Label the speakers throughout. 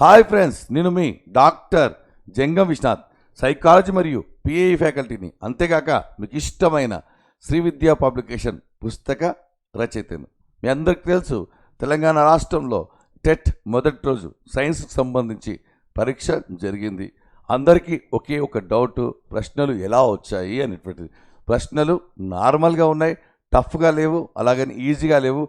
Speaker 1: Hi friends నేను మీ doctor Jangam Vishwanath. Psychology మరియు పిఏఈ ఫ్యాకల్టీని అంతేకాక మీకు ఇష్టమైన శ్రీ విద్యా పబ్లికేషన్ పుస్తక రచయితను. మీ అందరికీ తెలుసు తెలంగాణ రాష్ట్రంలో టెట్ మొదటి రోజు సైన్స్కి సంబంధించి పరీక్ష జరిగింది. అందరికీ ఒకే ఒక డౌట్ ప్రశ్నలు ఎలా వచ్చాయి అనేటువంటిది. ప్రశ్నలు నార్మల్గా ఉన్నాయి టఫ్గా లేవు అలాగని ఈజీగా లేవు.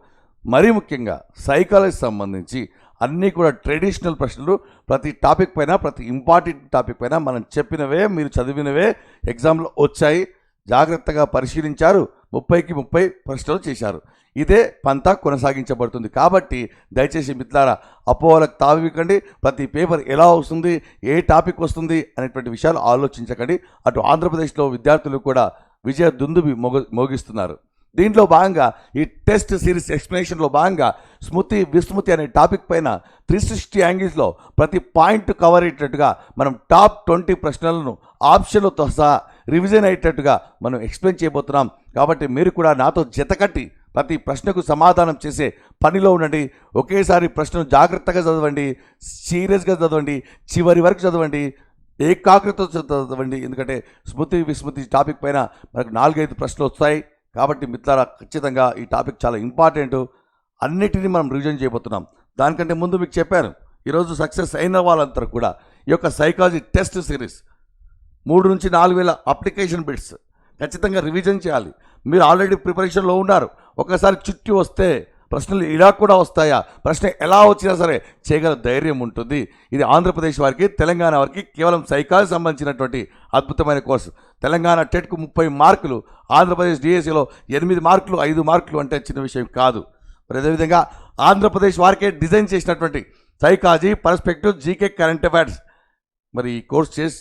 Speaker 1: మరీ ముఖ్యంగా సైకాలజీ సంబంధించి అన్నీ కూడా ట్రెడిషనల్ ప్రశ్నలు. ప్రతి టాపిక్ పైన ప్రతి ఇంపార్టెంట్ టాపిక్ పైన మనం చెప్పినవే మీరు చదివినవే ఎగ్జామ్లో వచ్చాయి. జాగ్రత్తగా పరిశీలించారు. ముప్పైకి ముప్పై ప్రశ్నలు చేశారు. ఇదే పంతా కొనసాగించబడుతుంది. కాబట్టి దయచేసి మిత్రులారా అపోహలకు తావికండి ప్రతి పేపర్ ఎలా వస్తుంది ఏ టాపిక్ వస్తుంది అనేటువంటి విషయాలు ఆలోచించకండి. అటు ఆంధ్రప్రదేశ్లో విద్యార్థులు కూడా విజయ దుందుబి మోగ మోగిస్తున్నారు. దీంట్లో భాగంగా ఈ టెస్ట్ సిరీస్ ఎక్స్ప్లెనేషన్లో భాగంగా స్మృతి విస్మృతి అనే టాపిక్ పైన త్రీ సిక్స్టీ యాంగిల్స్లో ప్రతి పాయింట్ కవర్ అయ్యేటట్టుగా మనం టాప్ ట్వంటీ ప్రశ్నలను ఆప్షన్లతో సహా రివిజన్ అయ్యేటట్టుగా మనం ఎక్స్ప్లెయిన్ చేయబోతున్నాం. కాబట్టి మీరు కూడా నాతో జతకట్టి ప్రతి ప్రశ్నకు సమాధానం చేసే పనిలో ఉండండి. ఒకేసారి ప్రశ్నను జాగ్రత్తగా చదవండి సీరియస్గా చదవండి చివరి వరకు చదవండి ఏకాగ్రత చదవండి. ఎందుకంటే స్మృతి విస్మృతి టాపిక్ పైన మనకు నాలుగైదు ప్రశ్నలు వస్తాయి. కాబట్టి మిత్రులారా ఖచ్చితంగా ఈ టాపిక్ చాలా ఇంపార్టెంట్. అన్నిటినీ మనం రివిజన్ చేయబోతున్నాం. దానికంటే ముందు మీకు చెప్పాను ఈరోజు సక్సెస్ అయిన వాళ్ళంతా కూడా ఈ యొక్క సైకాలజీ టెస్ట్ సిరీస్ మూడు నుంచి నాలుగు వేల అప్లికేషన్ బిట్స్ ఖచ్చితంగా రివిజన్ చేయాలి. మీరు ఆల్రెడీ ప్రిపరేషన్లో ఉన్నారు. ఒకసారి చుట్టి వస్తే ప్రశ్నలు ఇలా కూడా వస్తాయా? ప్రశ్న ఎలా వచ్చినా సరే చేయగల ధైర్యం ఉంటుంది. ఇది ఆంధ్రప్రదేశ్ వారికి తెలంగాణ వారికి కేవలం సైకాలజీ సంబంధించినటువంటి అద్భుతమైన కోర్సు. తెలంగాణ టెట్కు ముప్పై మార్కులు ఆంధ్రప్రదేశ్ డిఎస్సిలో ఎనిమిది మార్కులు ఐదు మార్కులు అంటే చిన్న విషయం కాదు. మరి అదేవిధంగా ఆంధ్రప్రదేశ్ వారికే డిజైన్ చేసినటువంటి psychology perspective GK current affairs. మరి ఈ కోర్స్ చేసి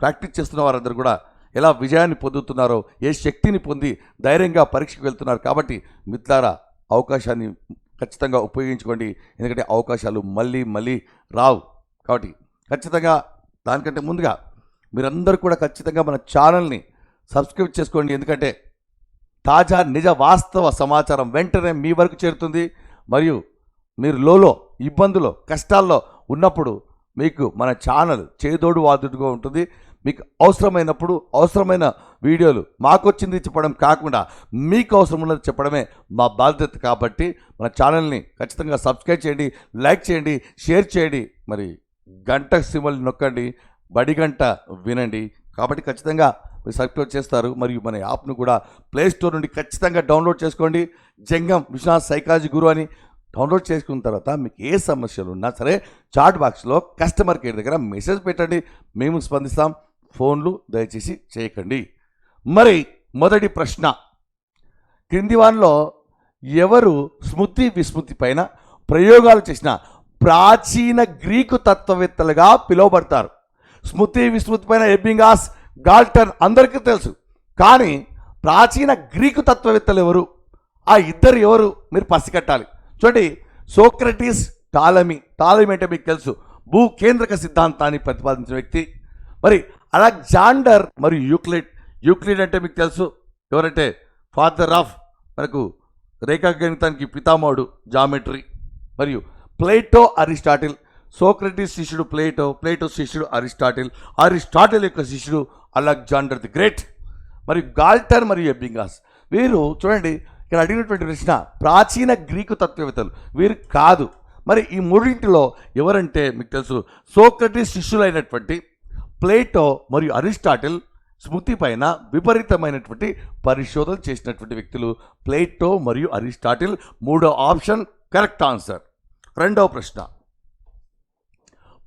Speaker 1: ప్రాక్టీస్ చేస్తున్న వారందరూ కూడా ఎలా విజయాన్ని పొందుతున్నారో ఏ శక్తిని పొంది ధైర్యంగా పరీక్షకు వెళ్తున్నారు కాబట్టి మిత్లారా అవకాశాన్ని ఖచ్చితంగా ఉపయోగించుకోండి. ఎందుకంటే అవకాశాలు మళ్ళీ మళ్ళీ రావు. కాబట్టి ఖచ్చితంగా దానికంటే ముందుగా మీరందరూ కూడా ఖచ్చితంగా మన ఛానల్ని సబ్స్క్రైబ్ చేసుకోండి. ఎందుకంటే తాజా నిజ వాస్తవ సమాచారం వెంటనే మీ వరకు చేరుతుంది. మరియు మీరు లోలో ఇబ్బందులో కష్టాల్లో ఉన్నప్పుడు మీకు మన ఛానల్ చేదోడు వాదుడుగా ఉంటుంది. మీకు అవసరమైనప్పుడు అవసరమైన వీడియోలు మాకు వచ్చింది చెప్పడం కాకుండా మీకు అవసరం ఉన్నది చెప్పడమే మా బాధ్యత కాబట్టి మన ఛానల్ని ఖచ్చితంగా సబ్స్క్రైబ్ చేయండి లైక్ చేయండి షేర్ చేయండి. మరి గంట సిమ్మల్ని నొక్కండి బడి గంట వినండి. కాబట్టి ఖచ్చితంగా మీరు సబ్స్క్రైబ్ చేస్తారు. మరియు మన యాప్ను కూడా ప్లే స్టోర్ నుండి ఖచ్చితంగా డౌన్లోడ్ చేసుకోండి. జంగం విశ్వనాథ్ సైకాలజీ గురు అని డౌన్లోడ్ చేసుకున్న తర్వాత మీకు ఏ సమస్యలు ఉన్నా సరే చాట్ బాక్స్లో కస్టమర్ కేర్ దగ్గర మెసేజ్ పెట్టండి. మేము స్పందిస్తాం. ఫోన్లు దయచేసి చేయకండి. మరి మొదటి ప్రశ్న. క్రింది వారిలో ఎవరు స్మృతి విస్మృతి పైన ప్రయోగాలు చేసిన ప్రాచీన గ్రీకు తత్వవేత్తలుగా పిలువబడతారు. స్మృతి విస్మృతి పైన ఎబ్బింగాస్ గాల్టన్ అందరికీ తెలుసు. కానీ ప్రాచీన గ్రీకు తత్వవేత్తలు ఎవరు? ఆ ఇద్దరు ఎవరు? మీరు పసిగట్టాలి చూడండి సోక్రటీస్ టాలమీ టాలమీ అంటే మీకు తెలుసు. భూ కేంద్రక సిద్ధాంతాన్ని ప్రతిపాదించిన వ్యక్తి. మరి అలెగ్జాండర్ మరియు యూక్లిడ్. యూక్లిడ్ అంటే మీకు తెలుసు ఎవరంటే ఫాదర్ ఆఫ్ మనకు రేఖాగణితానికి పితామహుడు జామెట్రీ మరియు ప్లేటో అరిస్టాటిల్. సోక్రటీస్ శిష్యుడు ప్లేటో ప్లేటో శిష్యుడు అరిస్టాటిల్. అరిస్టాటిల్ యొక్క శిష్యుడు అలెగ్జాండర్ ది గ్రేట్ మరియు గాల్టర్ మరియు ఎబ్బింగాస్ వీరు చూడండి ఇక్కడ అడిగినటువంటి ప్రశ్న ప్రాచీన గ్రీకు తత్వవేత్తలు. వీరు కాదు. మరి ఈ మూడింటిలో ఎవరంటే మీకు తెలుసు సోక్రటీస్ శిష్యులైనటువంటి ప్లేటో మరియు అరిస్టాటిల్ స్మృతి పైన విపరీతమైనటువంటి పరిశోధన చేసినటువంటి వ్యక్తులు. ప్లేటో మరియు అరిస్టాటిల్ మూడో ఆప్షన్ కరెక్ట్ ఆన్సర్. రెండవ ప్రశ్న.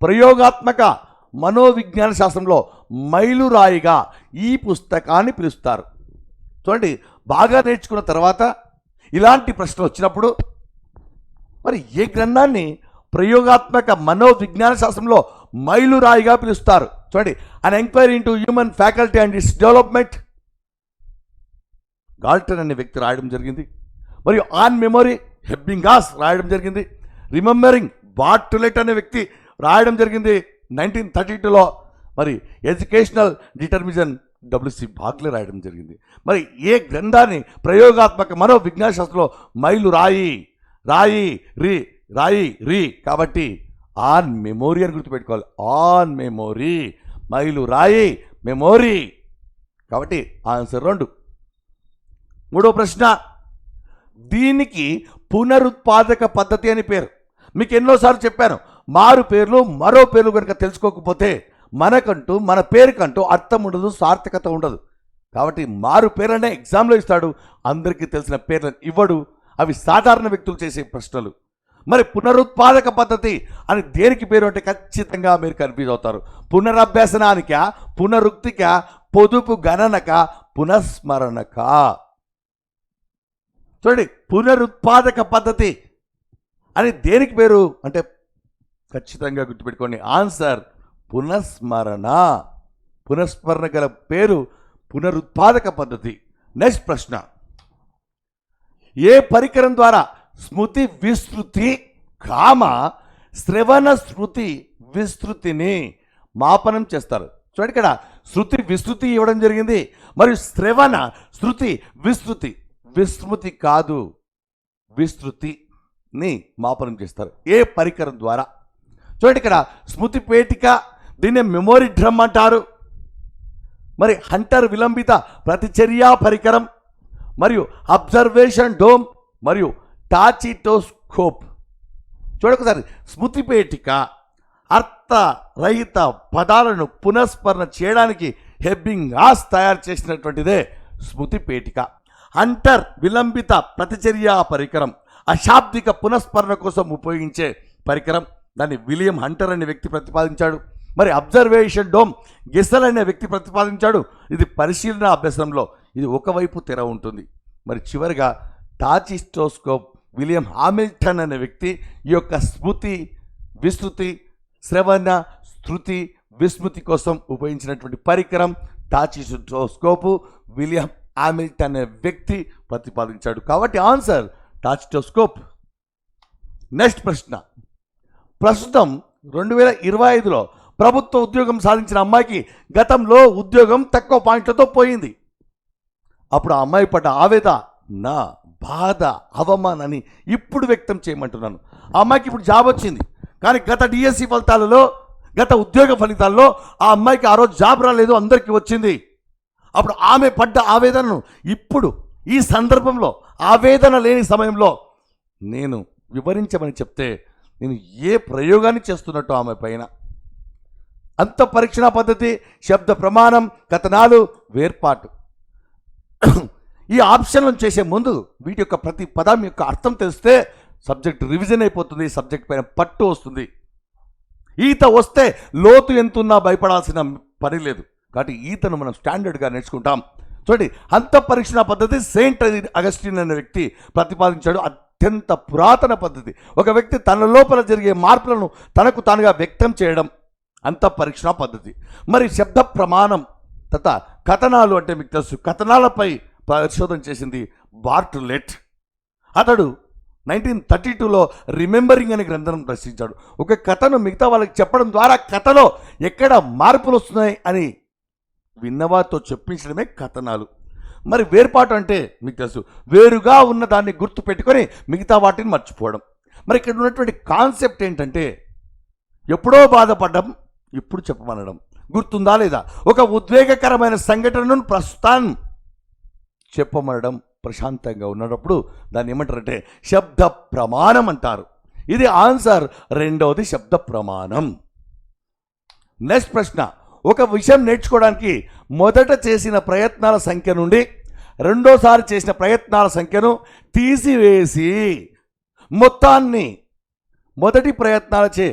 Speaker 1: ప్రయోగాత్మక మనోవిజ్ఞాన శాస్త్రంలో మైలురాయిగా ఈ పుస్తకాన్ని పిలుస్తారు. చూడండి బాగా నేర్చుకున్న తర్వాత ఇలాంటి ప్రశ్న వచ్చినప్పుడు మరి ఏ గ్రంథాన్ని ప్రయోగాత్మక మనోవిజ్ఞాన శాస్త్రంలో మైలురాయిగా పిలుస్తారు. చూడండి an enquiry into human faculty and its development Galton అనే వ్యక్తి రాయడం జరిగింది. మరియు ఆన్ మెమొరీ హెబ్బింగాస్ రాయడం జరిగింది. రిమెంబరింగ్ బార్టులెట్ అనే వ్యక్తి రాయడం జరిగింది నైన్టీన్ థర్టీ టూలో. మరి ఎడ్యుకేషనల్ డిటర్మిజన్ డబ్ల్యూసి బాక్లే రాయడం జరిగింది. మరి ఏ గ్రంథాన్ని ప్రయోగాత్మక మరో విజ్ఞాన శాస్త్రంలో మైలు రాయి రాయి రి రాయి రి కాబట్టి ఆన్ మెమోరీ అని గుర్తుపెట్టుకోవాలి. On memory. మైలు రాయి మెమోరీ. కాబట్టి ఆన్సర్ రెండు. మూడో ప్రశ్న. దీనికి పునరుత్పాదక పద్ధతి అని పేరు. మీకు ఎన్నోసార్లు చెప్పాను. మారు పేర్లు మరో పేర్లు కనుక తెలుసుకోకపోతే మనకంటూ మన పేరుకంటూ అర్థం ఉండదు సార్థకత ఉండదు. కాబట్టి మారు పేరనే ఎగ్జామ్లో ఇస్తాడు. అందరికీ తెలిసిన పేర్లను ఇవ్వడు. అవి సాధారణ వ్యక్తులు చేసే ప్రశ్నలు. మరి పునరుత్పాదక పద్ధతి అని దేనికి పేరు అంటే ఖచ్చితంగా మీరు కన్ఫ్యూజ్ అవుతారు. పునరభ్యసనానిక పునరుక్తిక పొదుపు గణనక పునఃస్మరణక. చూడండి పునరుత్పాదక పద్ధతి అని దేనికి పేరు అంటే ఖచ్చితంగా గుర్తుపెట్టుకోండి. ఆన్సర్ పునఃస్మరణ. పునఃస్మరణ గల పేరు పునరుత్పాదక పద్ధతి. నెక్స్ట్ ప్రశ్న. ఏ పరికరం ద్వారా స్మృతి విస్తృతి కామ శ్రవణ శృతి విస్తృతిని మాపనం చేస్తారు. చూడండి ఇక్కడ శృతి విస్తృతి ఇవ్వడం జరిగింది మరియు శ్రవణ శృతి విస్తృతి. విస్మృతి కాదు విస్తృతిని మాపనం చేస్తారు ఏ పరికరం ద్వారా. చూడండి ఇక్కడ స్మృతి పేటిక దీన్ని మెమోరీ డ్రమ్ అంటారు. మరి హంటర్ విలంబిత ప్రతిచర్యా పరికరం మరియు అబ్జర్వేషన్ డోమ్ మరియు టాచిటోస్కోప్ చూడొకసారి స్మృతిపేటిక అర్థరహిత పదాలను పునఃస్మరణ చేయడానికి హెబ్బింగ్ ఆస్ తయారు చేసినటువంటిదే స్మృతి పేటిక హంటర్ విలంబిత ప్రతిచర్యా పరికరం అశాబ్దిక పునఃస్మరణ కోసం ఉపయోగించే పరికరం. దాన్ని విలియం హంటర్ అనే వ్యక్తి ప్రతిపాదించాడు. మరి అబ్జర్వేషన్ డోమ్ గెసల్ అనే వ్యక్తి ప్రతిపాదించాడు. ఇది పరిశీలన అభ్యాసంలో ఇది ఒకవైపు తెర ఉంటుంది. మరి చివరిగా టాచిస్టోస్కోప్ విలియం హామిల్టన్ అనే వ్యక్తి ఈ యొక్క స్మృతి విస్తృతి శ్రవణ శృతి విస్మృతి కోసం ఉపయోగించినటువంటి పరికరం టాచిటోస్కోపు విలియం హామిల్టన్ అనే వ్యక్తి ప్రతిపాదించాడు కాబట్టి ఆన్సర్ టాచిటోస్కోప్ నెక్స్ట్ ప్రశ్న. ప్రస్తుతం రెండు వేల ఇరవై ఐదులో ప్రభుత్వ ఉద్యోగం సాధించిన అమ్మాయికి గతంలో ఉద్యోగం తక్కువ పాయింట్లతో పోయింది. అప్పుడు ఆ అమ్మాయి పడ్డ ఆవేద నా బాధ అవమానాన్ని ఇప్పుడు వ్యక్తం చేయమంటున్నాను. ఆ అమ్మాయికి ఇప్పుడు జాబ్ వచ్చింది. కానీ గత డిఎస్సి ఫలితాలలో గత ఉద్యోగ ఫలితాల్లో ఆ అమ్మాయికి ఆ రోజు జాబ్ రాలేదు అందరికీ వచ్చింది. అప్పుడు ఆమె పడ్డ ఆవేదనను ఇప్పుడు ఈ సందర్భంలో ఆవేదన లేని సమయంలో నేను వివరించమని చెప్తే నేను ఏ ప్రయోగాన్ని చేస్తున్నట్టు ఆమె పైన? అంత పరీక్షణ పద్ధతి శబ్ద ప్రమాణం కథనాలు వేర్పాటు. ఈ ఆప్షన్లను చేసే ముందు వీటి యొక్క ప్రతి పదం యొక్క అర్థం తెలిస్తే సబ్జెక్ట్ రివిజన్ అయిపోతుంది సబ్జెక్ట్ పైన పట్టు వస్తుంది. ఈత వస్తే లోతు ఎంతున్నా భయపడాల్సిన పని లేదు. కాబట్టి ఈతను మనం స్టాండర్డ్గా నేర్చుకుంటాం. చూడండి అంత పరీక్షణ పద్ధతి సెయింట్ అగస్టిన్ అనే వ్యక్తి ప్రతిపాదించాడు. అత్యంత పురాతన పద్ధతి. ఒక వ్యక్తి తన లోపల జరిగే మార్పులను తనకు తానుగా వ్యక్తం చేయడం అంత పరీక్షణ పద్ధతి. మరి శబ్ద ప్రమాణం తత కథనాలు అంటే మీకు తెలుసు. కథనాలపై పరిశోధన చేసింది బార్టులెట్ అతడు నైన్టీన్ థర్టీ టూలో రిమెంబరింగ్ అనే గ్రంథం రచించాడు. ఒక కథను మిగతా వాళ్ళకి చెప్పడం ద్వారా కథలో ఎక్కడ మార్పులు వస్తున్నాయి అని విన్నవారితో చెప్పించడమే కథనాలు. మరి వేర్పాటు అంటే మీకు తెలుసు వేరుగా ఉన్న దాన్ని గుర్తు పెట్టుకొని మిగతా వాటిని మర్చిపోవడం. మరి ఇక్కడ ఉన్నటువంటి కాన్సెప్ట్ ఏంటంటే ఎప్పుడో బాధపడడం ఇప్పుడు చెప్పమనడం. గుర్తుందా లేదా? ఒక ఉద్వేగకరమైన సంఘటనను ప్రస్తుతం చెప్పమనడం ప్రశాంతంగా ఉన్నప్పుడు దాన్ని ఏమంటారంటే శబ్ద ప్రమాణం అంటారు. ఇది ఆన్సర్ రెండవది శబ్ద ప్రమాణం. నెక్స్ట్ ప్రశ్న ఒక విషయం నేర్చుకోవడానికి మొదట చేసిన ప్రయత్నాల సంఖ్య నుండి రెండోసారి చేసిన ప్రయత్నాల సంఖ్యను తీసివేసి మొత్తాన్ని మొదటి ప్రయత్నాలచే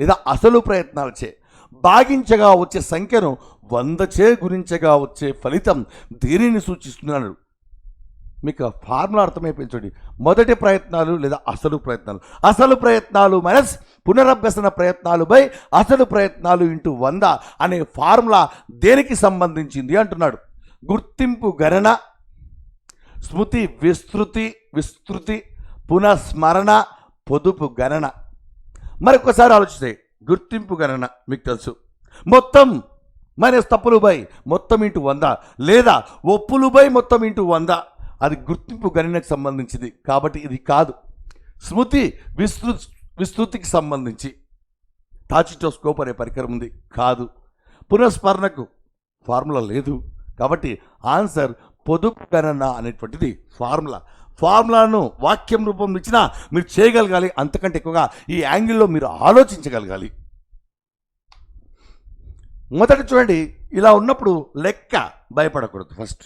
Speaker 1: లేదా అసలు ప్రయత్నాలచే భాగించగా వచ్చే సంఖ్యను వందచే గురించగా వచ్చే ఫలితం దేనిని సూచిస్తున్నాడు. మీకు ఫార్ములా అర్థమైపోయించండి మొదటి ప్రయత్నాలు లేదా అసలు ప్రయత్నాలు. అసలు ప్రయత్నాలు మైనస్ పునరభ్యసన ప్రయత్నాలు బై అసలు ప్రయత్నాలు ఇంటూ వంద అనే ఫార్ములా దేనికి సంబంధించింది అంటున్నాడు. గుర్తింపు గణన స్మృతి విస్తృతి విస్తృతి పునఃస్మరణ పొదుపు గణన. మరొకసారి ఆలోచిస్తే గుర్తింపు గణన మీకు తెలుసు. మొత్తం మైనస్ తప్పులు బై మొత్తం ఇంటూ వంద. లేదా ఒప్పులు బై మొత్తం ఇంటూ వంద. అది గుర్తింపు గణనకు సంబంధించింది. కాబట్టి ఇది కాదు. స్మృతి విస్తృ విస్తృతికి సంబంధించి. టాచిటోస్కోప్ అనే పరికరం ఉంది. కాదు. పునఃస్మరణకు ఫార్ములా లేదు. కాబట్టి ఆన్సర్ పొదుపు గణన అనేటువంటిది ఫార్ములా. ఫార్ములాను వాక్యం రూపంలో ఇచ్చినా మీరు చేయగలగాలి. అంతకంటే ఎక్కువగా ఈ యాంగిల్లో మీరు ఆలోచించగలగాలి. మొదట చూడండి ఇలా ఉన్నప్పుడు లెక్క భయపడకూడదు ఫస్ట్.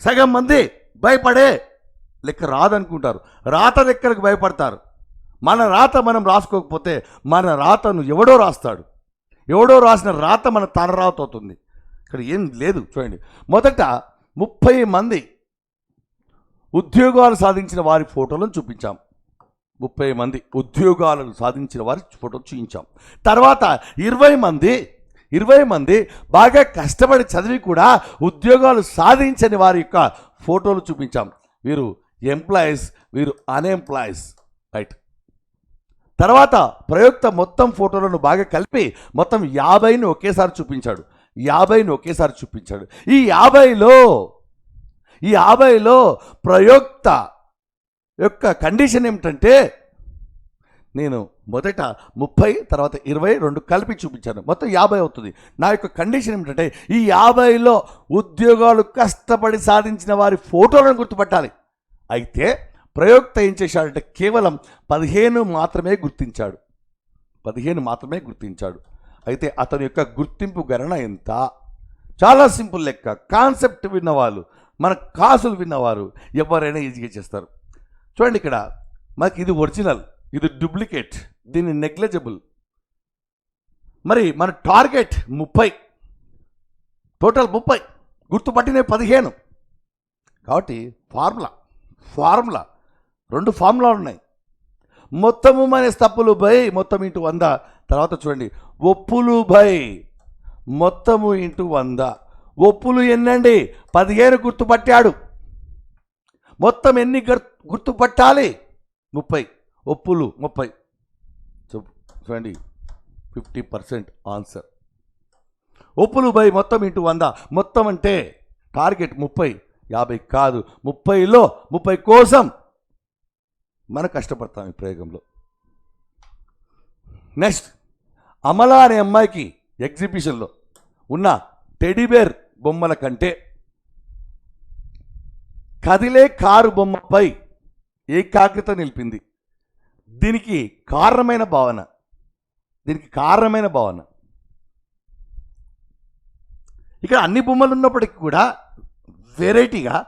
Speaker 1: సగం మంది భయపడే లెక్క రాదనుకుంటారు. రాత లెక్కలకు భయపడతారు. మన రాత మనం రాసుకోకపోతే మన రాతను ఎవడో రాస్తాడు. ఎవడో రాసిన రాత మన తన రాత అవుతుంది ఇక్కడ ఏం లేదు చూడండి. మొదట ముప్పై మంది ఉద్యోగాలు సాధించిన వారి ఫోటోలను చూపించాం. ముప్పై మంది ఉద్యోగాలను సాధించిన వారి ఫోటోలు చూపించాం. తర్వాత ఇరవై మంది ఇరవై మంది బాగా కష్టపడి చదివి కూడా ఉద్యోగాలు సాధించని వారి యొక్క ఫోటోలు చూపించాం. వీరు ఎంప్లాయీస్ వీరు అన్ఎంప్లాయీస్ రైట్ తర్వాత ప్రయుక్త మొత్తం ఫోటోలను బాగా కలిపి మొత్తం యాభైని ఒకేసారి చూపించాడు. యాభైని ఒకేసారి చూపించాడు. ఈ యాభైలో ఈ యాభైలో ప్రయోక్త యొక్క కండిషన్ ఏమిటంటే నేను మొదట ముప్పై తర్వాత ఇరవై రెండు కలిపి చూపించాను. మొత్తం యాభై అవుతుంది. నా యొక్క కండిషన్ ఏమిటంటే ఈ యాభైలో ఉద్యోగాలు కష్టపడి సాధించిన వారి ఫోటోలను గుర్తుపట్టాలి. అయితే ప్రయోక్త ఏం చేశాడంటే కేవలం పదిహేను మాత్రమే గుర్తించాడు. పదిహేను మాత్రమే గుర్తించాడు. అయితే అతని యొక్క గుర్తింపు గణన ఎంత? చాలా సింపుల్ లెక్క. కాన్సెప్ట్ విన్నవాళ్ళు మన కాసులు విన్నవారు ఎవరైనా ఈజీగా చేస్తారు. చూడండి ఇక్కడ మనకి ఇది ఒరిజినల్. ఇది డూప్లికేట్ దీన్ని నెగ్లెజబుల్ మరి మన టార్గెట్ ముప్పై. టోటల్ ముప్పై. గుర్తుపట్టినవి పదిహేను. కాబట్టి ఫార్ములా ఫార్ములా రెండు ఫార్ములా ఉన్నాయి. మొత్తము మన తప్పులు బై మొత్తం ఇంటూ వంద. తర్వాత చూడండి. ఒప్పులు బై మొత్తము ఇంటూ వంద. ఒప్పులు ఎన్నండి? పదిహేను గుర్తుపట్టాడు. మొత్తం ఎన్ని గుర్తుపట్టాలి? ముప్పై. ఒప్పులు ముప్పై. చూడండి. Fifty percent answer. ఒప్పులు బై మొత్తం ఇంటూ వంద. మొత్తం అంటే టార్గెట్ ముప్పై. యాభై కాదు. ముప్పైలో ముప్పై కోసం మనం కష్టపడతాం ఈ ప్రయోగంలో. నెక్స్ట్ అమల అనే అమ్మాయికి ఎగ్జిబిషన్లో ఉన్న టెడీబేర్ బొమ్మల కంటే కదిలే కారు బొమ్మపై ఏకాగ్రత నిలిపింది. దీనికి కారణమైన భావన. దీనికి కారణమైన భావన. ఇక్కడ అన్ని బొమ్మలు ఉన్నప్పటికీ కూడా వెరైటీగా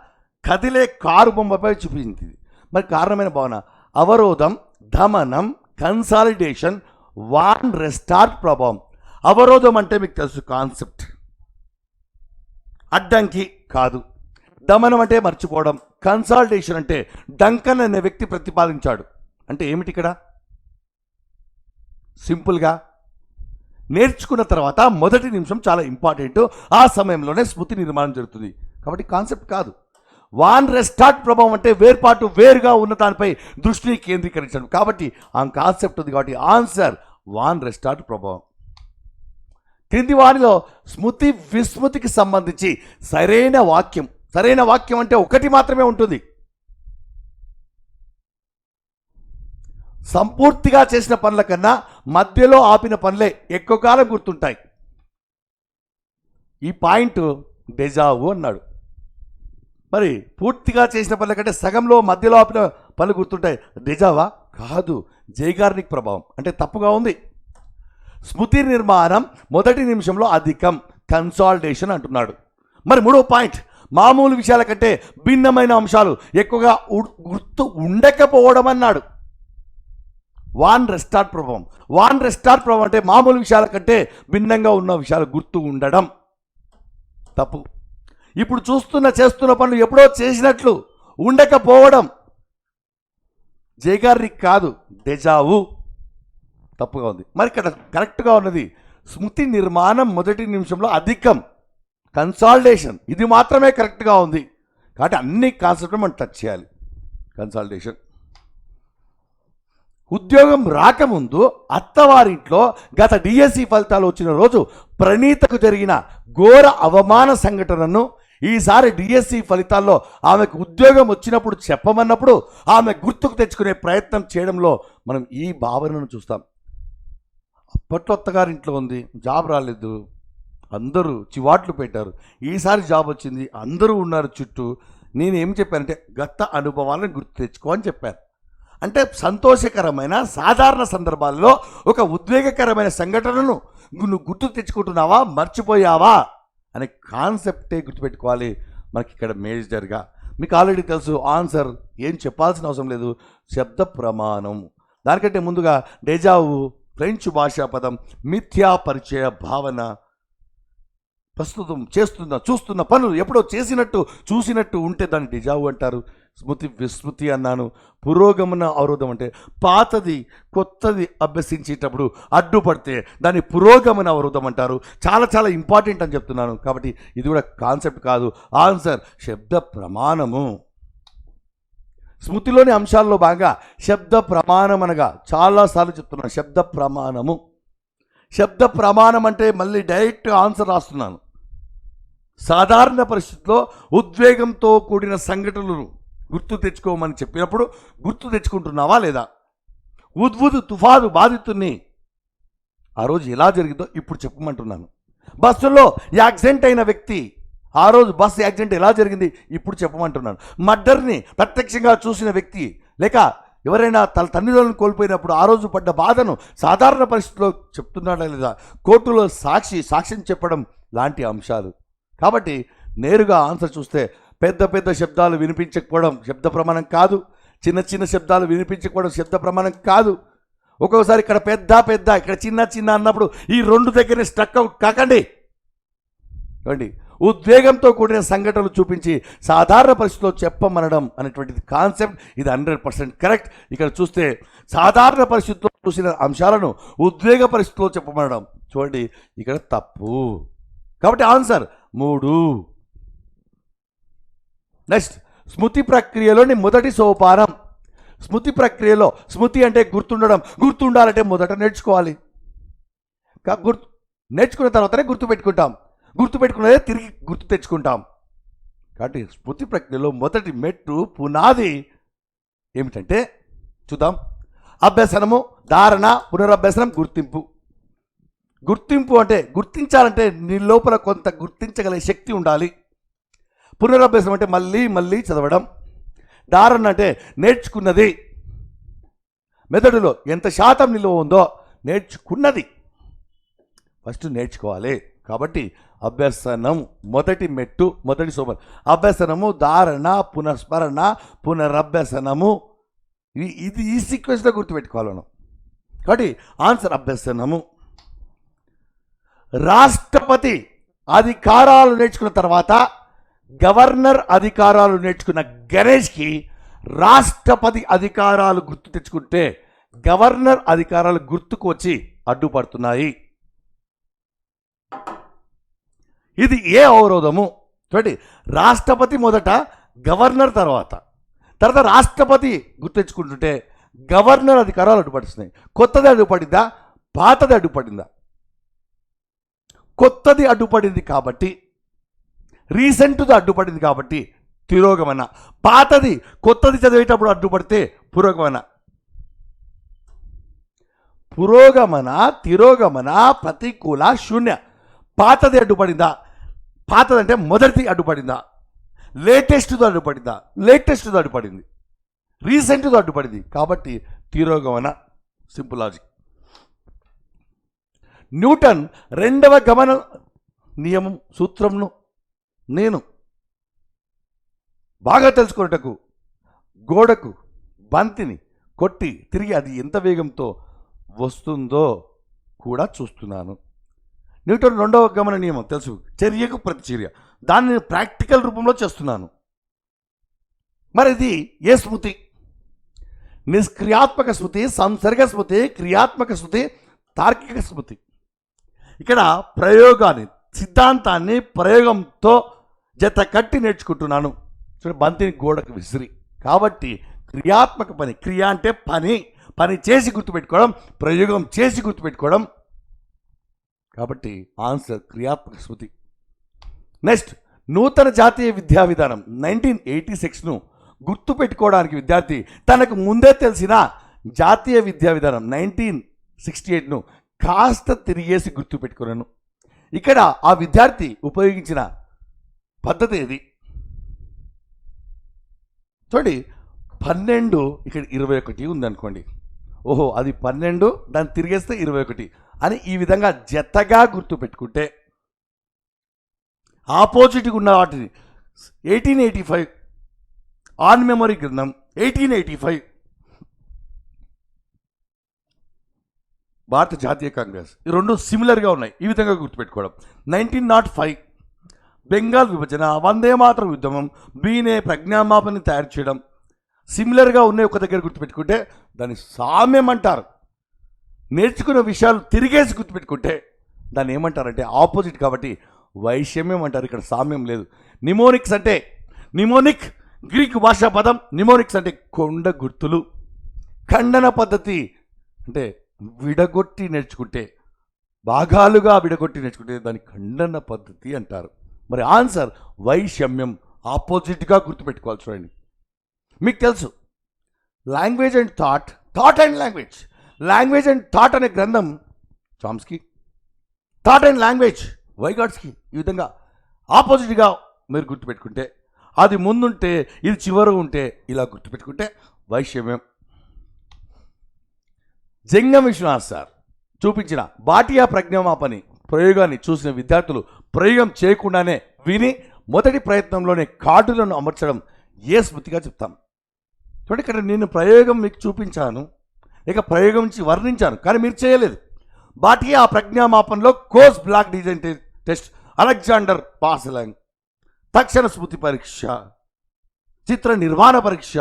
Speaker 1: కదిలే కారు బొమ్మపై చూపించింది. మరి కారణమైన భావన అవరోధం దమనం కన్సాలిడేషన్ వాన్ రెస్టార్ట్ ప్రభావం అవరోధం అంటే మీకు తెలుసు కాన్సెప్ట్ అడ్డంకి కాదు. దమనం అంటే మర్చిపోవడం. కన్సాలిడేషన్ అంటే డంకన్ అనే వ్యక్తి ప్రతిపాదించాడు. అంటే ఏమిటి ఇక్కడ? సింపుల్గా నేర్చుకున్న తర్వాత మొదటి నిమిషం చాలా ఇంపార్టెంట్. ఆ సమయంలోనే స్మృతి నిర్మాణం జరుగుతుంది. కాబట్టి కాన్సెప్ట్ కాదు. వాన్ రెస్టార్ట్ ప్రభావం అంటే వేర్పాటు వేరుగా ఉన్న దానిపై దృష్టిని కేంద్రీకరించడం. కాబట్టి ఆ కాన్సెప్ట్ ఉంది కాబట్టి ఆన్సర్ వాన్ రెస్టార్ట్ ప్రభావం. క్రింది వారిలో స్మృతి విస్మృతికి సంబంధించి సరైన వాక్యం. సరైన వాక్యం అంటే ఒకటి మాత్రమే ఉంటుంది. సంపూర్తిగా చేసిన పనుల కన్నా మధ్యలో ఆపిన పనులే ఎక్కువ కాలం గుర్తుంటాయి. ఈ పాయింట్ డెజావు అన్నాడు. మరి పూర్తిగా చేసిన పనుల కంటే సగంలో మధ్యలో ఆపిన పనులు గుర్తుంటాయి. డెజావా కాదు. జైగార్నిక్ ప్రభావం. అంటే తప్పుగా ఉంది. స్మృతి నిర్మాణం మొదటి నిమిషంలో అధికం. కన్సాలిడేషన్ అంటున్నాడు. మరి మూడో పాయింట్. మామూలు విషయాల కంటే భిన్నమైన అంశాలు ఎక్కువగా గుర్తు ఉండకపోవడం అన్నాడు. వాన్ రెస్టార్ట్ ప్రభావం వాన్ రెస్టార్ట్ ప్రభావం అంటే మామూలు విషయాల కంటే భిన్నంగా ఉన్న విషయాలు గుర్తు ఉండడం. తప్పు. ఇప్పుడు చూస్తున్న చేస్తున్న పనులు ఎప్పుడో చేసినట్లు ఉండకపోవడం. జయగారికి కాదు డెజావు తప్పుగా ఉంది. మరి ఇక్కడ కరెక్ట్గా ఉన్నది స్మృతి నిర్మాణం మొదటి నిమిషంలో అధికం. కన్సాలిడేషన్ ఇది మాత్రమే కరెక్ట్గా ఉంది. కాబట్టి అన్ని కాన్సెప్ట్లు మనం టచ్ చేయాలి. కన్సాలిడేషన్ ఉద్యోగం రాకముందు అత్తవారింట్లో గత డిఎస్సి ఫలితాలు వచ్చిన రోజు ప్రణీతకు జరిగిన ఘోర అవమాన సంఘటనను ఈసారి డిఎస్సి ఫలితాల్లో ఆమెకు ఉద్యోగం వచ్చినప్పుడు చెప్పమన్నప్పుడు ఆమె గుర్తుకు తెచ్చుకునే ప్రయత్నం చేయడంలో మనం ఈ భావనను చూస్తాం. అప్పట్లో అత్తగారింట్లో ఉంది జాబ్ రాలేదు అందరూ చివాట్లు పెట్టారు. ఈసారి జాబ్ వచ్చింది అందరూ ఉన్నారు చుట్టూ. నేను ఏం చెప్పానంటే గత అనుభవాలను గుర్తు తెచ్చుకో అని చెప్పాను. అంటే సంతోషకరమైన సాధారణ సందర్భాల్లో ఒక ఉద్వేగకరమైన సంఘటనను నువ్వు గుర్తు తెచ్చుకుంటున్నావా? మర్చిపోయావా? అనే కాన్సెప్టే గుర్తుపెట్టుకోవాలి. మనకి ఇక్కడ మేజర్గా మీకు ఆల్రెడీ తెలుసు ఆన్సర్ ఏం చెప్పాల్సిన అవసరం లేదు. శబ్ద ప్రమాణం. దానికంటే ముందుగా డేజావు ఫ్రెంచ్ భాషా పదం మిథ్యా పరిచయ భావన ప్రస్తుతం చేస్తున్న చూస్తున్న పనులు ఎప్పుడో చేసినట్టు చూసినట్టు ఉంటే దాన్ని డిజావు అంటారు. స్మృతి విస్మృతి అన్నాను. పురోగమన అవరోధం అంటే పాతది కొత్తది అభ్యసించేటప్పుడు అడ్డుపడితే దాన్ని పురోగమన అవరోధం అంటారు. చాలా చాలా ఇంపార్టెంట్ అని చెప్తున్నాను. కాబట్టి ఇది కూడా కాన్సెప్ట్ కాదు. ఆన్సర్ శబ్ద ప్రమాణము. స్మృతిలోని అంశాల్లో భాగంగా శబ్ద ప్రమాణం అనగా చాలాసార్లు చెప్తున్నాను. శబ్ద ప్రమాణము. శబ్ద ప్రమాణం అంటే మళ్ళీ డైరెక్ట్ ఆన్సర్ రాస్తున్నాను. సాధారణ పరిస్థితుల్లో ఉద్వేగంతో కూడిన సంఘటనలు గుర్తు తెచ్చుకోమని చెప్పినప్పుడు గుర్తు తెచ్చుకుంటున్నావా లేదా? ఉద్భుతు తుఫాను బాధితుని ఆ రోజు ఎలా జరిగిందో ఇప్పుడు చెప్పమంటున్నాను. బస్సులో యాక్సిడెంట్ అయిన వ్యక్తి ఆ రోజు బస్సు యాక్సిడెంట్ ఎలా జరిగింది ఇప్పుడు చెప్పమంటున్నాను. మర్డర్ని ప్రత్యక్షంగా చూసిన వ్యక్తి లేక ఎవరైనా తన తల్లిదండ్రులను కోల్పోయినప్పుడు ఆ రోజు పడ్డ బాధను సాధారణ పరిస్థితిలో చెప్తున్నాడా లేదా? కోర్టులో సాక్షి సాక్ష్యం చెప్పడం లాంటి అంశాలు. కాబట్టి నేరుగా ఆన్సర్ చూస్తే పెద్ద పెద్ద శబ్దాలు వినిపించకపోవడం శబ్ద ప్రమాణం కాదు. చిన్న చిన్న శబ్దాలు వినిపించకపోవడం శబ్ద ప్రమాణం కాదు. ఒక్కొక్కసారి ఇక్కడ పెద్ద పెద్ద ఇక్కడ చిన్న చిన్న అన్నప్పుడు ఈ రెండు దగ్గర స్ట్రక్ అవుట్ కాకండి. చూడండి ఉద్వేగంతో కూడిన సంఘటనలు చూపించి సాధారణ పరిస్థితిలో చెప్పమనడం అనేటువంటిది కాన్సెప్ట్ ఇది హండ్రెడ్ పర్సెంట్ కరెక్ట్ ఇక్కడ చూస్తే సాధారణ పరిస్థితుల్లో చూసిన అంశాలను ఉద్వేగ పరిస్థితిలో చెప్పమనడం. చూడండి ఇక్కడ తప్పు. కాబట్టి ఆన్సర్ మూడు. నెక్స్ట్ స్మృతి ప్రక్రియలోని మొదటి సోపానం. స్మృతి ప్రక్రియలో స్మృతి అంటే గుర్తుండడం. గుర్తుండాలంటే మొదట నేర్చుకోవాలి. గుర్తు నేర్చుకున్న తర్వాతనే గుర్తుపెట్టుకుంటాం గుర్తుపెట్టుకున్నదే తిరిగి గుర్తు తెచ్చుకుంటాం. కాబట్టి స్మృతి ప్రక్రియలో మొదటి మెట్టు పునాది ఏమిటంటే చూద్దాం. అభ్యసనము ధారణ పునరభ్యసనం గుర్తింపు. గుర్తింపు అంటే గుర్తించాలంటే నీ లోపల కొంత గుర్తించగల శక్తి ఉండాలి. పునరభ్యాసం అంటే మళ్ళీ మళ్ళీ చదవడం. దారణ అంటే నేర్చుకున్నది. మెదడులో ఎంత శాతం నిలువ ఉందో నేర్చుకున్నది. ఫస్ట్ నేర్చుకోవాలి. కాబట్టి అభ్యసనం మొదటి మెట్టు మొదటి సోమ అభ్యసనము ధారణ పునఃస్మరణ పునరభ్యసనము. ఇది ఇది ఈ సీక్వెన్స్లో గుర్తుపెట్టుకోవాలి మనం. కాబట్టి ఆన్సర్ అభ్యసనము. రాష్ట్రపతి అధికారాలు నేర్చుకున్న తర్వాత గవర్నర్ అధికారాలు నేర్చుకున్న గణేష్కి రాష్ట్రపతి అధికారాలు గుర్తు తెచ్చుకుంటే గవర్నర్ అధికారాలు గుర్తుకు వచ్చి అడ్డుపడుతున్నాయి. ఇది ఏ అవరోధము? చూడండి రాష్ట్రపతి మొదట గవర్నర్ తర్వాత. తర్వాత రాష్ట్రపతి గుర్తెచ్చుకుంటుంటే గవర్నర్ అధికారాలు అడ్డుపడుతున్నాయి. కొత్తది అడ్డుపడిందా? పాతది అడ్డుపడిందా? కొత్తది అడ్డుపడింది కాబట్టి రీసెంట్ది అడ్డుపడింది కాబట్టి తిరోగమన. పాతది కొత్తది చదివేటప్పుడు అడ్డుపడితే పురోగమన. పురోగమన తిరోగమన ప్రతికూల శూన్య. పాతది అడ్డుపడిందా? పాతదంటే మొదటిది అడ్డుపడిందా? లేటెస్ట్ది అడ్డుపడిందా? లేటెస్ట్ది అడ్డుపడింది. రీసెంట్ది అడ్డుపడింది కాబట్టి తిరోగమన. Simple logic. న్యూటన్ రెండవ గమన నియమం సూత్రంను నేను బాగా తెలుసుకున్నటకు గోడకు బంతిని కొట్టి తిరిగి అది ఎంత వేగంతో వస్తుందో కూడా చూస్తున్నాను. న్యూటన్ రెండవ గమన నియమం తెలుసు. చర్యకు ప్రతిచర్య. దాన్ని ప్రాక్టికల్ రూపంలో చేస్తున్నాను. మరి ఇది ఏ స్మృతి? నిష్క్రియాత్మక స్మృతి సంసర్గ స్మృతి క్రియాత్మక స్మృతి తార్కిక స్మృతి. ఇక్కడ ప్రయోగాన్ని సిద్ధాంతాన్ని ప్రయోగంతో జత కట్టి నేర్చుకుంటున్నాను. చూడండి బంతిని గోడకు విసిరి. కాబట్టి క్రియాత్మక పని క్రియ అంటే పని. పని చేసి గుర్తుపెట్టుకోవడం ప్రయోగం చేసి గుర్తుపెట్టుకోవడం. కాబట్టి ఆన్సర్ క్రియాత్మక స్మృతి నెక్స్ట్ నూతన జాతీయ విద్యా విధానం నైన్టీన్ ఎయిటీ సిక్స్ను గుర్తు పెట్టుకోవడానికి విద్యార్థి తనకు ముందే తెలిసిన జాతీయ విద్యా విధానం నైన్టీన్ సిక్స్టీ ఎయిట్ను కాస్త తిరిగేసి గుర్తు పెట్టుకున్నాను ఇక్కడ ఆ విద్యార్థి ఉపయోగించిన పద్ధతి ఏది? చూడండి పన్నెండు ఇక్కడ ఇరవై ఒకటి ఉందనుకోండి. ఓహో అది పన్నెండు దాన్ని తిరిగేస్తే ఇరవై ఒకటి. అని ఈ విధంగా జతగా గుర్తు పెట్టుకుంటే ఆపోజిట్గా ఉన్న వాటిని eighteen eighty five on memory గ్రంథం ఎయిటీన్ ఎయిటీ ఫైవ్ భారత జాతీయ కాంగ్రెస్. ఈ రెండు సిమిలర్గా ఉన్నాయి. ఈ విధంగా గుర్తుపెట్టుకోవడం. నైన్టీన్ నాట్ ఫైవ్ బెంగాల్ విభజన వందే మాత్రం ఉద్యమం బీనే ప్రజ్ఞామాపని తయారు చేయడం. సిమిలర్గా ఉన్నాయి ఒక దగ్గర గుర్తుపెట్టుకుంటే దాన్ని సామ్యం అంటారు. నేర్చుకున్న విషయాలు తిరిగేసి గుర్తుపెట్టుకుంటే దాన్ని ఏమంటారంటే ఆపోజిట్ కాబట్టి వైషమ్యం అంటారు. ఇక్కడ సామ్యం లేదు. నిమోనిక్స్ అంటే నిమోనిక్ గ్రీక్ భాషా పదం నిమోనిక్స్ అంటే కొండ గుర్తులు. ఖండన పద్ధతి అంటే విడగొట్టి నేర్చుకుంటే భాగాలుగా విడగొట్టి నేర్చుకుంటే దాన్ని ఖండన పద్ధతి అంటారు. మరి ఆన్సర్ వైషమ్యం ఆపోజిట్గా గుర్తుపెట్టుకోవాలి చూడండి. మీకు తెలుసు language and thought thought and language. Language and thought అనే గ్రంథం Chomsky thought and language Vygotsky ఈ విధంగా ఆపోజిట్గా మీరు గుర్తుపెట్టుకుంటే అది ముందుంటే ఇది చివర ఉంటే ఇలా గుర్తుపెట్టుకుంటే వైషమ్యం జంగం విశ్వనాథ్ సార్ చూపించిన బాటియా ప్రజ్ఞామాపని ప్రయోగాన్ని చూసిన విద్యార్థులు ప్రయోగం చేయకుండానే విని మొదటి ప్రయత్నంలోనే కార్డులను అమర్చడం ఏ స్మృతిగా చెప్తాం. చూడండి ఇక్కడ నేను ప్రయోగం మీకు చూపించాను. ఇక ప్రయోగం నుంచి వర్ణించాను కానీ మీరు చేయలేదు. Bhatia ప్రజ్ఞామాపంలో Kohs block design test Alexander passalong తక్షణ స్మృతి పరీక్ష చిత్ర నిర్మాణ పరీక్ష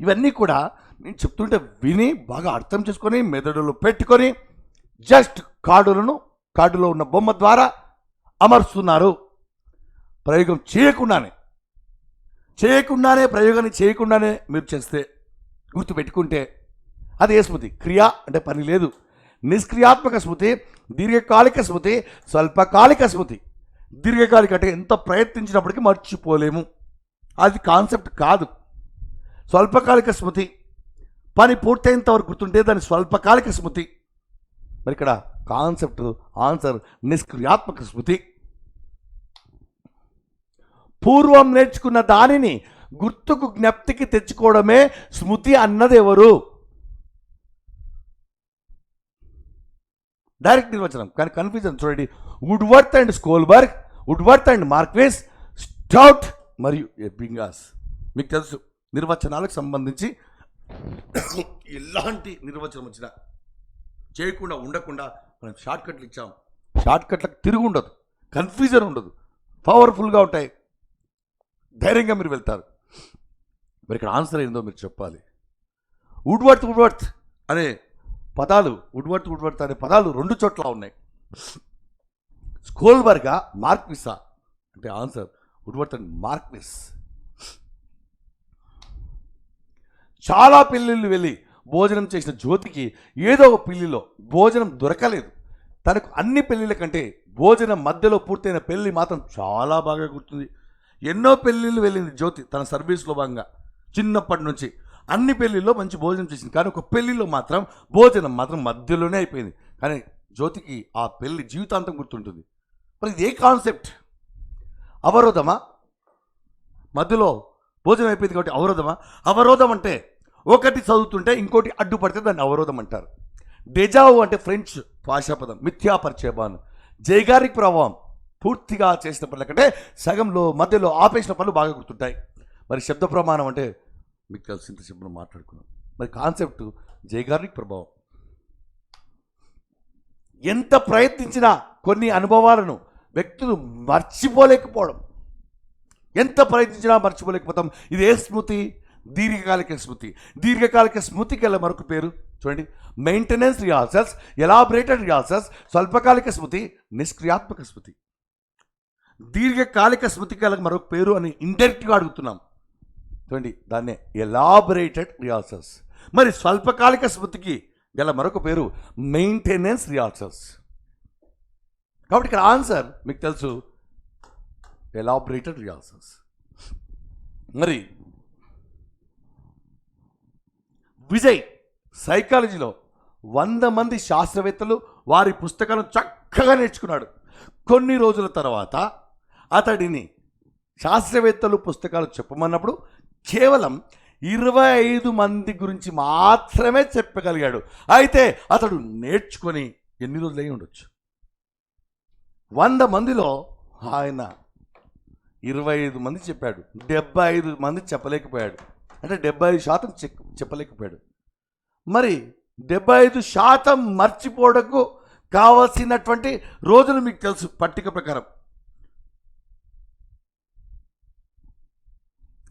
Speaker 1: ఇవన్నీ కూడా నేను చెప్తుంటే విని బాగా అర్థం చేసుకొని మెదడులో పెట్టుకొని జస్ట్ కార్డులను కార్డులో ఉన్న బొమ్మ ద్వారా అమరుస్తున్నారు. ప్రయోగం చేయకుండానే చేయకుండానే ప్రయోగాన్ని చేయకుండానే మీరు చేస్తే గుర్తుపెట్టుకుంటే అది ఏ స్మృతి క్రియ అంటే పని లేదు. నిష్క్రియాత్మక స్మృతి దీర్ఘకాలిక స్మృతి స్వల్పకాలిక స్మృతి. దీర్ఘకాలిక అంటే ఎంత ప్రయత్నించినప్పటికీ మర్చిపోలేము. అది కాన్సెప్ట్ కాదు. స్వల్పకాలిక స్మృతి పని పూర్తయినంత వరకు గుర్తుంటే దాని స్వల్పకాలిక స్మృతి. మరి ఇక్కడ కాన్సెప్ట్ ఆన్సర్ నిష్క్రియాత్మక స్మృతి. పూర్వం నేర్చుకున్న దానిని గుర్తుకు జ్ఞప్తికి తెచ్చుకోవడమే స్మృతి అన్నది ఎవరు? డైరెక్ట్ నిర్వచనం కానీ కన్ఫ్యూజన్ చూడండి. Woodworth and Schlosberg Woodworth and Marquis Stout మరియు ఎబ్బింగాస్ మీకు తెలుసు నిర్వచనాలకు సంబంధించి ఎలాంటి నిర్వచనం వచ్చినా చేయకుండా ఉండకుండా మనం షార్ట్ కట్లు ఇచ్చాం. షార్ట్ కట్లకు తిరిగి ఉండదు. కన్ఫ్యూజన్ ఉండదు. పవర్ఫుల్గా ఉంటాయి. ధైర్యంగా మీరు వెళ్తారు. మరి ఇక్కడ ఆన్సర్ ఏందో మీరు చెప్పాలి. వుడ్వర్త్ వుడ్వర్త్ అనే పదాలు వుడ్వర్త్ వుడ్వర్త్ అనే పదాలు రెండు చోట్ల ఉన్నాయి. స్కోల్బర్గా మార్క్విసా అంటే ఆన్సర్ వుడ్వర్త్ అండ్ మార్క్విస్. చాలా పెళ్ళిళ్ళు వెళ్ళి భోజనం చేసిన జ్యోతికి ఏదో ఒక పెళ్ళిలో భోజనం దొరకలేదు. తనకు అన్ని పెళ్ళిళ్ళ కంటే భోజనం మధ్యలో పూర్తయిన పెళ్ళి మాత్రం చాలా బాగా గుర్తుంది. ఎన్నో పెళ్ళిళ్ళు వెళ్ళింది జ్యోతి తన సర్వీస్లో భాగంగా. చిన్నప్పటి నుంచి అన్ని పెళ్ళిళ్ళలో మంచి భోజనం చేసింది. కానీ ఒక పెళ్ళిలో మాత్రం భోజనం మాత్రం మధ్యలోనే అయిపోయింది. కానీ జ్యోతికి ఆ పెళ్ళి జీవితాంతం గుర్తుంటుంది. మరి ఇది ఏ కాన్సెప్ట్? అవరోధమా? మధ్యలో భోజనం అయిపోయింది కాబట్టి అవరోధమా? అవరోధం అంటే ఒకటి చదువుతుంటే ఇంకోటి అడ్డుపడితే దాన్ని అవరోధం అంటారు. డెజావు అంటే ఫ్రెంచ్ భాషాపదం మిథ్యాపరిచయబాను జైగారిక్ ప్రభావం పూర్తిగా చేసిన పనుల కంటే సగంలో మధ్యలో ఆపేసిన పనులు బాగా గుర్తుంటాయి. మరి శబ్ద ప్రమాణం అంటే మీకు తెలిసింత శబ్దం మాట్లాడుకున్నాం. మరి కాన్సెప్ట్ జైగార్నిక్ ప్రభావం. ఎంత ప్రయత్నించినా కొన్ని అనుభవాలను వ్యక్తులు మర్చిపోలేకపోవడం. ఎంత ప్రయత్నించినా మర్చిపోలేకపోతాం. ఇది ఏ స్మృతి దీర్ఘకాలిక స్మృతి. దీర్ఘకాలిక స్మృతికి గల మరొక పేరు చూడండి. మెయింటెనెన్స్ రియాల్సెస్ ఎలాబరేటెడ్ రియాల్సెస్ స్వల్పకాలిక స్మృతి నిష్క్రియాత్మక స్మృతి. దీర్ఘకాలిక స్మృతి గల మరొక పేరు అని ఇండైరెక్ట్గా అడుగుతున్నాం. చూడండి దాన్నే ఎలాబరేటెడ్ రియాల్సెస్ మరి స్వల్పకాలిక స్మృతికి గల మరొక పేరు మెయింటెనెన్స్ రియాల్సెస్ కాబట్టి ఇక్కడ ఆన్సర్ మీకు తెలుసు. ఎలాబరేటెడ్ రియాల్సెస్ మరి విజయ్ సైకాలజీలో వంద మంది శాస్త్రవేత్తలు వారి పుస్తకాలను చక్కగా నేర్చుకున్నాడు. కొన్ని రోజుల తర్వాత అతడిని శాస్త్రవేత్తలు పుస్తకాలు చెప్పమన్నప్పుడు కేవలం ఇరవై ఐదు మంది గురించి మాత్రమే చెప్పగలిగాడు. అయితే అతడు నేర్చుకొని ఎన్ని రోజులు అయి ఉండొచ్చు? వంద మందిలో ఆయన ఇరవై ఐదు మంది చెప్పాడు. డెబ్బై ఐదు మంది చెప్పలేకపోయాడు. అంటే డెబ్బై ఐదు శాతం చెక్ చెప్పలేకపోయాడు. మరి డెబ్బై ఐదు శాతం మర్చిపోవడకు కావలసినటువంటి రోజులు మీకు తెలుసు పట్టిక ప్రకారం.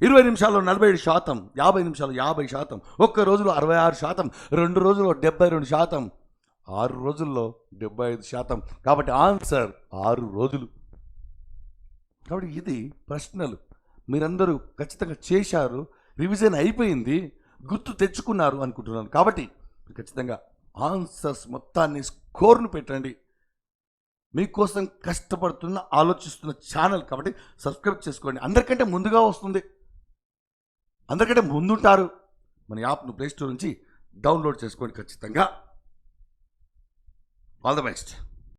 Speaker 1: ఇరవై నిమిషాల్లో నలభై ఏడు శాతం యాభై నిమిషాలు యాభై శాతం ఒక్క రోజులో అరవై ఆరు శాతం రెండు రోజుల్లో డెబ్బై రెండు శాతం ఆరు రోజుల్లో డెబ్బై ఐదు శాతం. కాబట్టి ఆన్సర్ ఆరు రోజులు. కాబట్టి ఇది ప్రశ్నలు. మీరందరూ ఖచ్చితంగా చేశారు రివిజన్ అయిపోయింది గుర్తు తెచ్చుకున్నారు అనుకుంటున్నాను. కాబట్టి ఖచ్చితంగా ఆన్సర్స్ మొత్తాన్ని స్కోర్ను పెట్టండి. మీకోసం కష్టపడుతున్న ఆలోచిస్తున్న ఛానల్ కాబట్టి సబ్స్క్రైబ్ చేసుకోండి. అందరికంటే ముందుగా వస్తుంది. అందరికంటే ముందుంటారు. మన యాప్ను ప్లేస్టోర్ నుంచి డౌన్లోడ్ చేసుకోండి ఖచ్చితంగా. All the best.